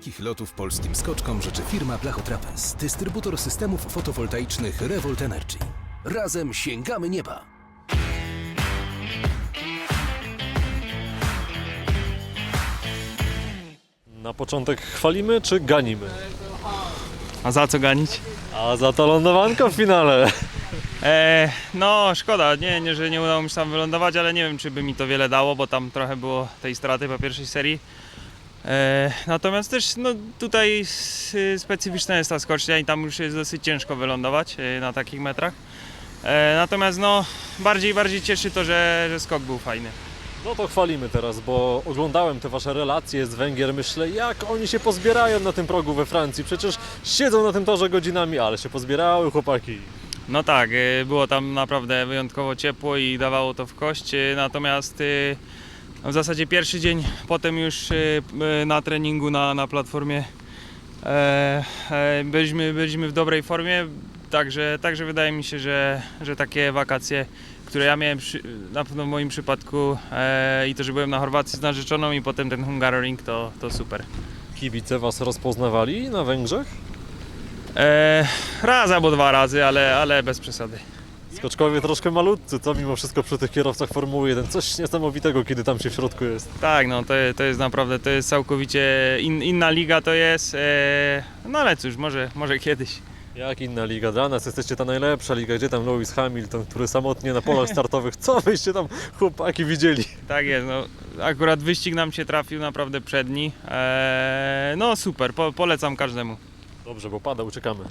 Wielkich lotów polskim skoczkom życzy firma Blachotrapez, dystrybutor systemów fotowoltaicznych Revolt Energy. Razem sięgamy nieba! Na początek chwalimy czy ganimy? A za co ganić? A za to lądowanko w finale. E, no szkoda, nie, nie, że nie udało mi się tam wylądować, ale nie wiem czy by mi to wiele dało, bo tam trochę było tej straty po pierwszej serii. E, natomiast też no, tutaj s- specyficzna jest ta skocznia i tam już jest dosyć ciężko wylądować e, na takich metrach. E, natomiast no bardziej bardziej cieszy to, że, że skok był fajny. No to chwalimy teraz, bo oglądałem te wasze relacje z Węgier. Myślę, jak oni się pozbierają na tym progu we Francji. Przecież siedzą na tym torze godzinami, ale się pozbierały chłopaki. No tak, y, było tam naprawdę wyjątkowo ciepło i dawało to w kość, y, natomiast y, w zasadzie pierwszy dzień potem już y, y, na treningu na, na platformie e, e, byliśmy, byliśmy w dobrej formie, także, także wydaje mi się, że, że takie wakacje, które ja miałem przy, na pewno w moim przypadku e, i to, że byłem na Chorwacji z narzeczoną i potem ten Hungaroring to, to super. Kibice was rozpoznawali na Węgrzech? E, raz albo dwa razy, ale, ale bez przesady. Skoczkowie troszkę malutcy, co mimo wszystko przy tych kierowcach Formuły 1. Coś niesamowitego, kiedy tam się w środku jest. Tak, no to, to jest naprawdę, to jest całkowicie in, inna liga to jest, e, no ale cóż, może, może kiedyś. Jak inna liga? Dla nas jesteście ta najlepsza liga. Gdzie tam Lewis Hamilton, który samotnie na polach startowych? Co byście tam chłopaki widzieli? Tak jest, no akurat wyścig nam się trafił naprawdę przedni, e, no super, po, polecam każdemu. Dobrze, bo pada, uciekamy.